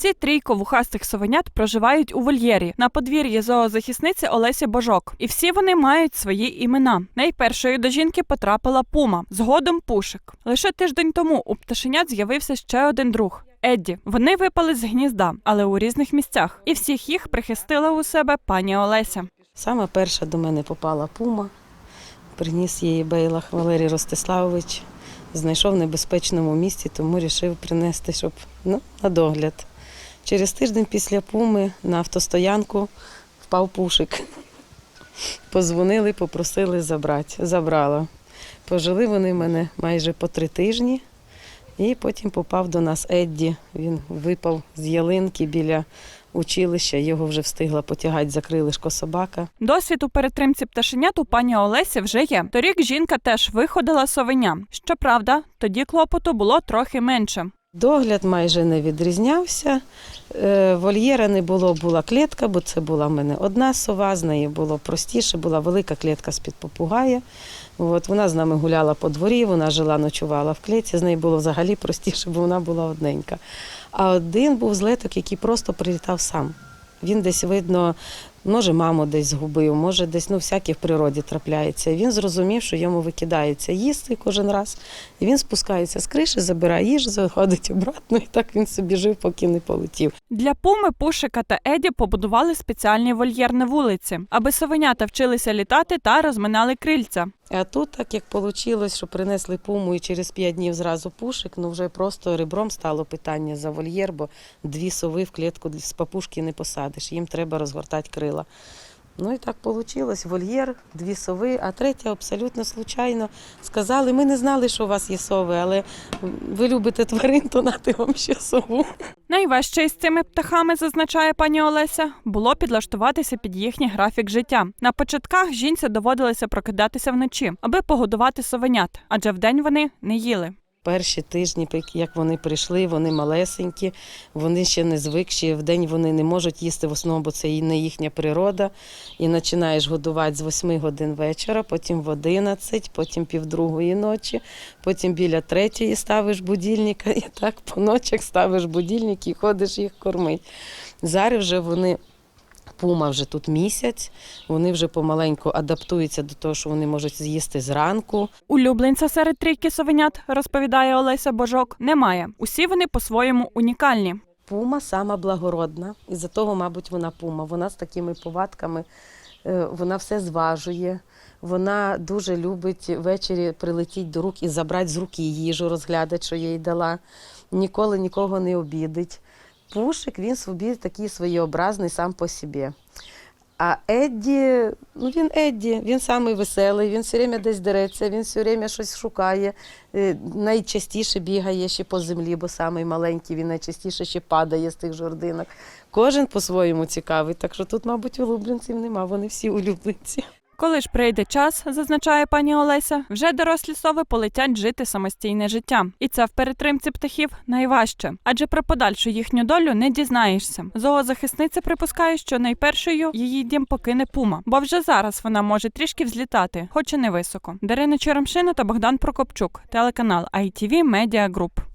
Ці трійко вухастих совенят проживають у вольєрі на подвір'ї зоозахисниці Олесі Божок, і всі вони мають свої імена. Найпершою до жінки потрапила пума, згодом пушик. Лише тиждень тому у пташенят з'явився ще один друг. Едді, вони випали з гнізда, але у різних місцях, і всіх їх прихистила у себе пані Олеся. Саме перша до мене попала пума. Приніс її Бейлах Валерій Ростиславович. Знайшов в небезпечному місці, тому вирішив принести, щоб ну, на догляд. Через тиждень після пуми на автостоянку впав пушик. Позвонили, попросили забрати. Забрала. Пожили вони мене майже по три тижні. І потім попав до нас Едді. Він випав з ялинки біля училища, його вже встигла потягати за крилишко собака. Досвід у перетримці пташенят у пані Олесі вже є. Торік жінка теж виходила совеня. Щоправда, тоді клопоту було трохи менше. Догляд майже не відрізнявся. Е, Вольєра не було, була клітка, бо це була в мене одна сова, з нею було простіше, була велика клітка з-під попугая. От, вона з нами гуляла по дворі, вона жила, ночувала в клітці, з нею було взагалі простіше, бо вона була одненька. А один був злеток, який просто прилітав сам. Він десь, видно, може, маму десь згубив, може, десь ну, всяке в природі трапляється. І він зрозумів, що йому викидається їсти кожен раз. І він спускається з криші, забирає їжу, заходить обратно, і так він собі жив, поки не полетів. Для пуми, пушика та Еді побудували спеціальний вольєр на вулиці, аби совенята вчилися літати та розминали крильця. А тут, так як вийшло, що принесли пуму і через п'ять днів зразу пушик, ну вже просто ребром стало питання за вольєр, бо дві сови в клітку з папушки не посадиш, їм треба розгортати крила. Ну і так вийшло. Вольєр, дві сови, а третя абсолютно случайно сказали, ми не знали, що у вас є сови, але ви любите тварин, то нати вам ще сову. Найважче із цими птахами, зазначає пані Олеся, було підлаштуватися під їхній графік життя. На початках жінці доводилося прокидатися вночі, аби погодувати совенят, адже вдень вони не їли. Перші тижні, як вони прийшли, вони малесенькі, вони ще не звикші. В день вони не можуть їсти в основному, бо це і не їхня природа. І починаєш годувати з 8 годин вечора, потім в 11, потім півдругої ночі, потім біля третьої ставиш будильника, і так по ночах ставиш будильник і ходиш їх кормити. Зараз вже вони. Пума вже тут місяць, вони вже помаленьку адаптуються до того, що вони можуть з'їсти зранку. Улюбленця серед трійки совенят, розповідає Олеся Божок, немає. Усі вони по-своєму унікальні. Пума сама благородна, і за того, мабуть, вона пума. Вона з такими повадками, е, вона все зважує. Вона дуже любить ввечері прилетіти до рук і забрати з руки їжу, розглядати, що я їй дала. Ніколи нікого не обідить. Пушик він собі такий своєобразний сам по собі. А Едді, ну він Едді, він самий веселий, він все время десь дереться, він все время щось шукає. Е, Найчастіше бігає ще по землі, бо самий маленький, він найчастіше ще падає з тих жординок. Кожен по-своєму цікавий, так що тут, мабуть, улюбленців нема, вони всі улюбленці. Коли ж прийде час, зазначає пані Олеся, вже дорослі сови полетять жити самостійне життя. І це в перетримці птахів найважче, адже про подальшу їхню долю не дізнаєшся. Зоозахисниця припускає, що найпершою її дім покине пума, бо вже зараз вона може трішки взлітати, хоч і не високо. Дарина Черемшина та Богдан Прокопчук, телеканал ITV Media Group.